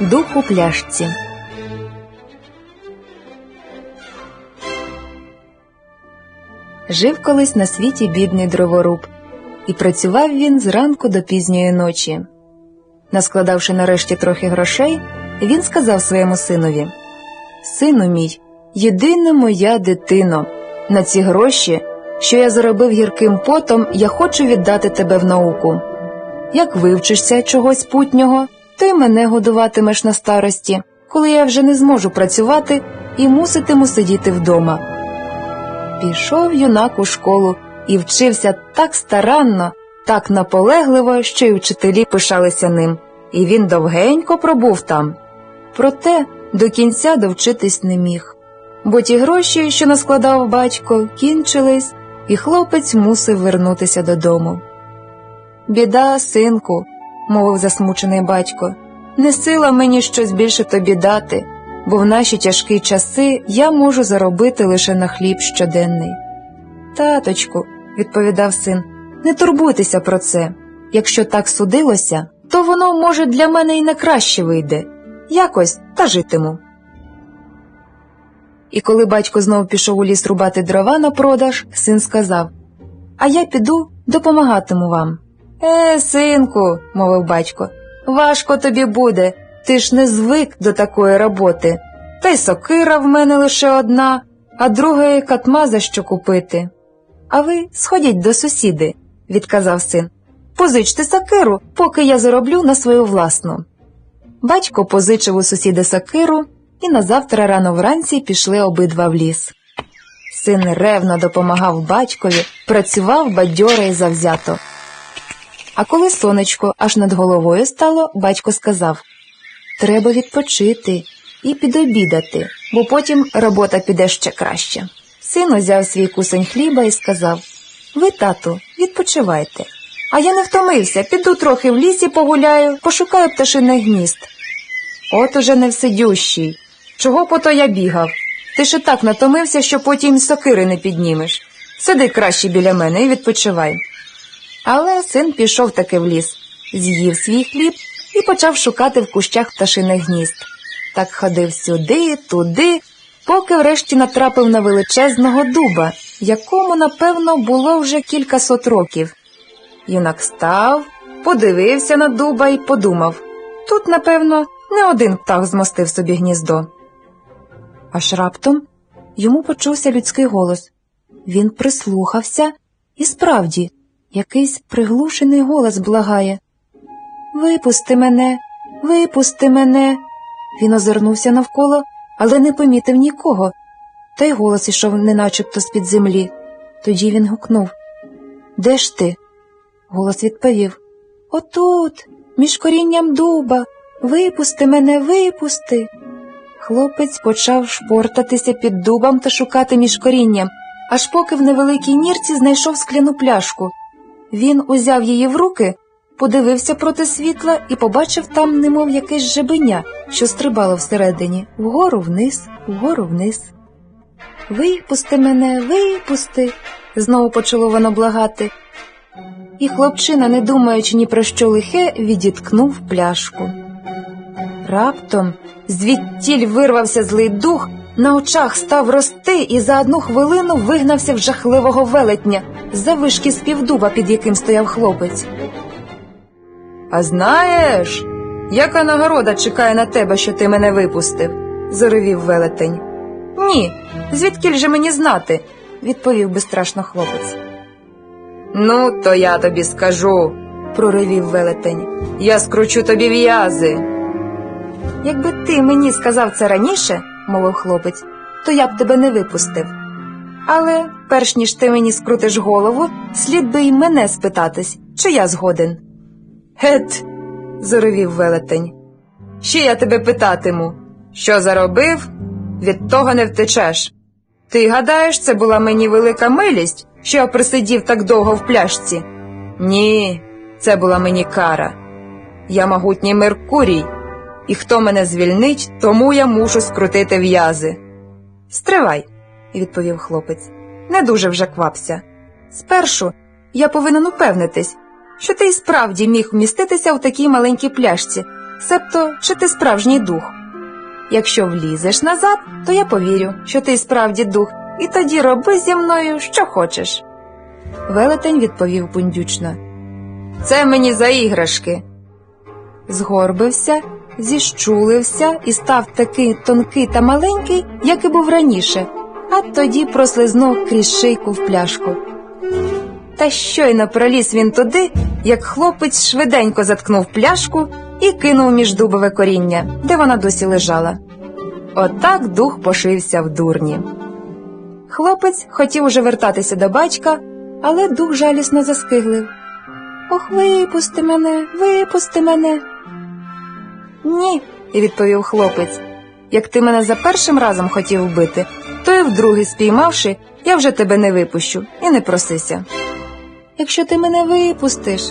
Дух у пляшці. Жив колись на світі бідний дроворуб, і працював він зранку до пізньої ночі. Наскладавши нарешті трохи грошей, він сказав своєму синові Сину мій, єдина моя дитино, на ці гроші, що я заробив гірким потом, я хочу віддати тебе в науку. Як вивчишся чогось путнього, ти мене годуватимеш на старості, коли я вже не зможу працювати і муситиму сидіти вдома. Пішов юнак у школу і вчився так старанно, так наполегливо, що й вчителі пишалися ним, і він довгенько пробув там. Проте до кінця довчитись не міг, бо ті гроші, що наскладав батько, кінчились, і хлопець мусив вернутися додому. Біда, синку, мовив засмучений батько, не сила мені щось більше тобі дати, бо в наші тяжкі часи я можу заробити лише на хліб щоденний. Таточку, відповідав син, не турбуйтеся про це. Якщо так судилося, то воно, може, для мене і не краще вийде. Якось та житиму. І коли батько знов пішов у ліс рубати дрова на продаж, син сказав А я піду допомагатиму вам. Е, синку, мовив батько, важко тобі буде, ти ж не звик до такої роботи. Та й сокира в мене лише одна, а другої катма за що купити. А ви сходіть до сусіди, відказав син. Позичте сокиру, поки я зароблю на свою власну. Батько позичив у сусіда сокиру, і назавтра рано вранці пішли обидва в ліс. Син ревно допомагав батькові, працював бадьоро і завзято. А коли сонечко аж над головою стало, батько сказав Треба відпочити і підобідати, бо потім робота піде ще краще. Син узяв свій кусень хліба і сказав Ви, тату, відпочивайте. А я не втомився, піду трохи в лісі погуляю, пошукаю пташиних гнізд. От уже не всидющий. Чого по то я бігав? Ти і так натомився, що потім сокири не піднімеш. Сиди краще біля мене і відпочивай. Але син пішов таки в ліс, з'їв свій хліб і почав шукати в кущах пташиних гнізд. Так ходив сюди, туди, поки врешті натрапив на величезного дуба, якому, напевно, було вже кількасот років. Юнак став, подивився на дуба і подумав тут, напевно, не один птах змостив собі гніздо. Аж раптом йому почувся людський голос. Він прислухався, і справді, якийсь приглушений голос благає. Випусти мене, випусти мене. Він озирнувся навколо, але не помітив нікого. Та й голос ішов неначебто з-під землі. Тоді він гукнув Де ж ти? Голос відповів Отут, між корінням дуба. Випусти мене, випусти. Хлопець почав шпортатися під дубом та шукати між корінням, аж поки в невеликій нірці знайшов скляну пляшку. Він узяв її в руки, подивився проти світла і побачив там, немов якесь жебеня, що стрибало всередині, вгору вниз, вгору вниз. Випусти мене, випусти, знову почало воно благати. І хлопчина, не думаючи ні про що лихе, відіткнув пляшку. Раптом звідтіль вирвався злий дух, на очах став рости і за одну хвилину вигнався в жахливого велетня за вишки з півдуба, під яким стояв хлопець. А знаєш, яка нагорода чекає на тебе, що ти мене випустив? заревів велетень. Ні, звідкіль же мені знати, відповів безстрашно хлопець. Ну, то я тобі скажу, проривів велетень. Я скручу тобі в'язи. Якби ти мені сказав це раніше, мовив хлопець, то я б тебе не випустив. Але перш ніж ти мені скрутиш голову, слід би й мене спитатись, чи я згоден. Гет, зоровів велетень. Ще я тебе питатиму, що заробив, від того не втечеш. Ти гадаєш, це була мені велика милість, що я присидів так довго в пляшці? Ні, це була мені кара. Я могутній Меркурій, і хто мене звільнить, тому я мушу скрутити в'язи. Стривай, відповів хлопець. Не дуже вже квапся. Спершу я повинен упевнитись, що ти й справді міг вміститися в такій маленькій пляшці, себто, чи ти справжній дух. Якщо влізеш назад, то я повірю, що ти справді дух, і тоді роби зі мною, що хочеш. Велетень відповів бундючно. Це мені за іграшки. Згорбився, зіщулився і став такий тонкий та маленький, як і був раніше, а тоді прослизнув крізь шийку в пляшку. Та щойно проліз він туди, як хлопець швиденько заткнув пляшку і кинув між дубове коріння, де вона досі лежала. Отак дух пошився в дурні. Хлопець хотів уже вертатися до батька, але дух жалісно заскиглив. Ох, випусти мене, випусти мене. Ні, відповів хлопець. Як ти мене за першим разом хотів вбити, то і вдруге спіймавши, я вже тебе не випущу і не просися. Якщо ти мене випустиш,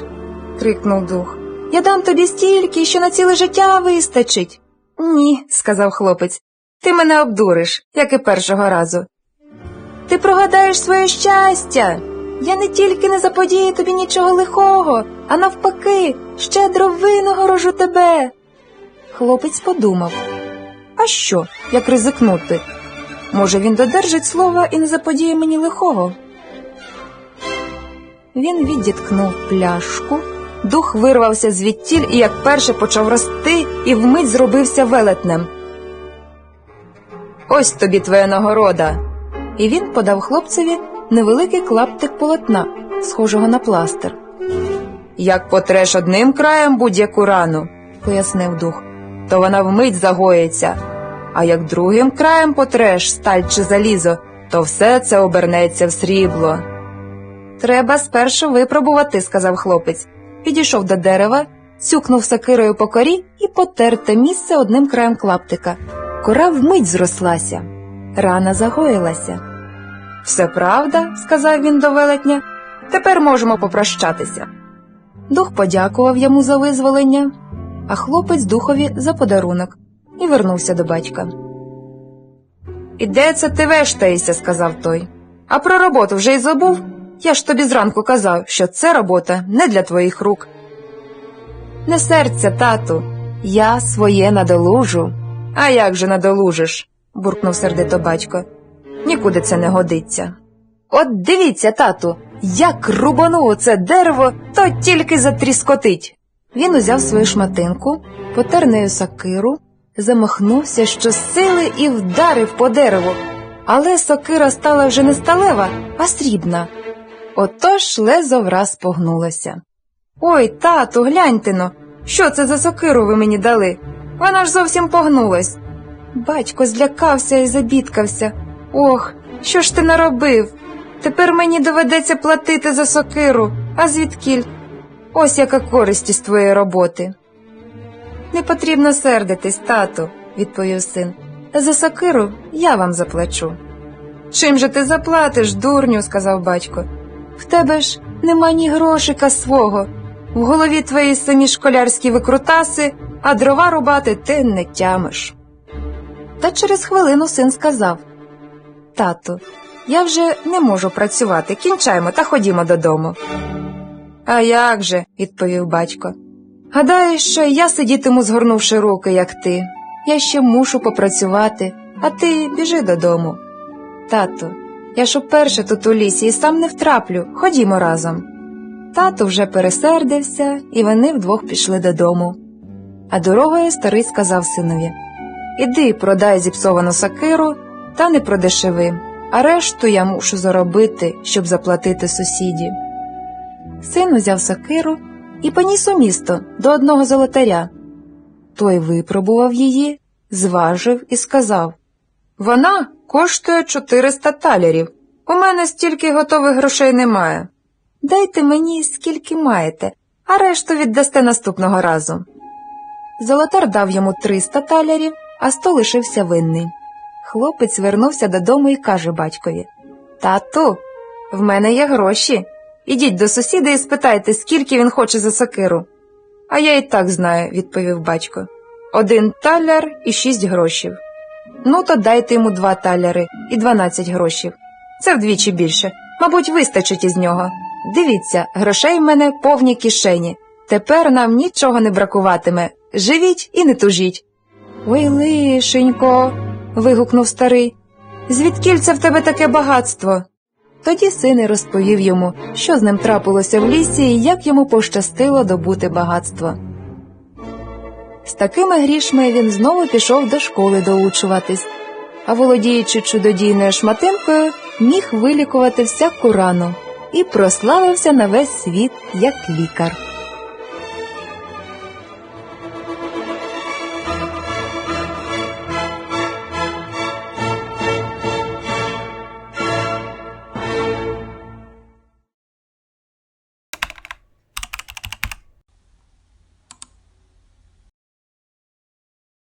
крикнув дух, я дам тобі стільки, що на ціле життя вистачить. Ні, сказав хлопець, ти мене обдуриш, як і першого разу. Ти прогадаєш своє щастя. Я не тільки не заподію тобі нічого лихого, а навпаки, щедро винагорожу тебе. Хлопець подумав А що, як ризикнути? Може, він додержить слова і не заподіє мені лихого. Він відіткнув пляшку, дух вирвався звідтіль і, як перше, почав рости і вмить зробився велетнем. Ось тобі твоя нагорода. І він подав хлопцеві невеликий клаптик полотна, схожого на пластир. Як потреш одним краєм будь-яку рану, пояснив дух, то вона вмить загоїться, а як другим краєм потреш сталь чи залізо, то все це обернеться в срібло. Треба спершу випробувати, сказав хлопець. Підійшов до дерева, цюкнув сакирою по корі і потер те місце одним краєм клаптика. Кора вмить зрослася, рана загоїлася. Все правда, сказав він до велетня. Тепер можемо попрощатися. Дух подякував йому за визволення, а хлопець духові за подарунок і вернувся до батька. І де це ти вештаєшся, сказав той. А про роботу вже й забув. Я ж тобі зранку казав, що це робота не для твоїх рук. Не серця, тату, я своє надолужу. А як же надолужиш? буркнув сердито батько. Нікуди це не годиться. От дивіться, тату, як рубану це дерево, то тільки затріскотить. Він узяв свою шматинку, потер нею сокиру, замахнувся щосили і вдарив по дереву. Але сокира стала вже не сталева, а срібна. Отож лезо враз погнулося. Ой, тату, гляньте но, що це за сокиру ви мені дали? Вона ж зовсім погнулась. Батько злякався і забідкався. Ох, що ж ти наробив? Тепер мені доведеться платити за сокиру, а звідкіль? Ось яка користь із твоєї роботи. Не потрібно сердитись, тату, відповів син. За сокиру я вам заплачу. Чим же ти заплатиш, дурню, сказав батько. В тебе ж нема ні грошика свого. В голові твої самі школярські викрутаси, а дрова рубати ти не тямиш. Та через хвилину син сказав Тату, я вже не можу працювати, кінчаймо та ходімо додому. А як же, відповів батько. Гадаєш, що я сидітиму, згорнувши руки, як ти. Я ще мушу попрацювати, а ти біжи додому. Тату, я ж уперше тут у лісі і сам не втраплю. Ходімо разом. Тато вже пересердився, і вони вдвох пішли додому. А дорогою старий сказав синові Іди, продай зіпсовану сакиру, та не продешеви, а решту я мушу заробити, щоб заплатити сусіді. Син узяв сакиру і поніс у місто до одного золотаря. Той випробував її, зважив і сказав Вона коштує 400 талерів. У мене стільки готових грошей немає. Дайте мені скільки маєте, а решту віддасте наступного разу. Золотар дав йому 300 талерів, а сто лишився винний. Хлопець вернувся додому і каже батькові Тату, в мене є гроші. Ідіть до сусіда і спитайте, скільки він хоче за сокиру. А я і так знаю, відповів батько. Один таляр і шість грошів. Ну, то дайте йому два таляри і дванадцять грошів. Це вдвічі більше. Мабуть, вистачить із нього. Дивіться, грошей в мене повні кишені. Тепер нам нічого не бракуватиме. Живіть і не тужіть. Ой, лишенько. вигукнув старий. Звідкіль це в тебе таке багатство? Тоді син і розповів йому, що з ним трапилося в лісі і як йому пощастило добути багатство. З такими грішми він знову пішов до школи доучуватись, а володіючи чудодійною шматинкою, міг вилікувати всяку рану і прославився на весь світ як лікар.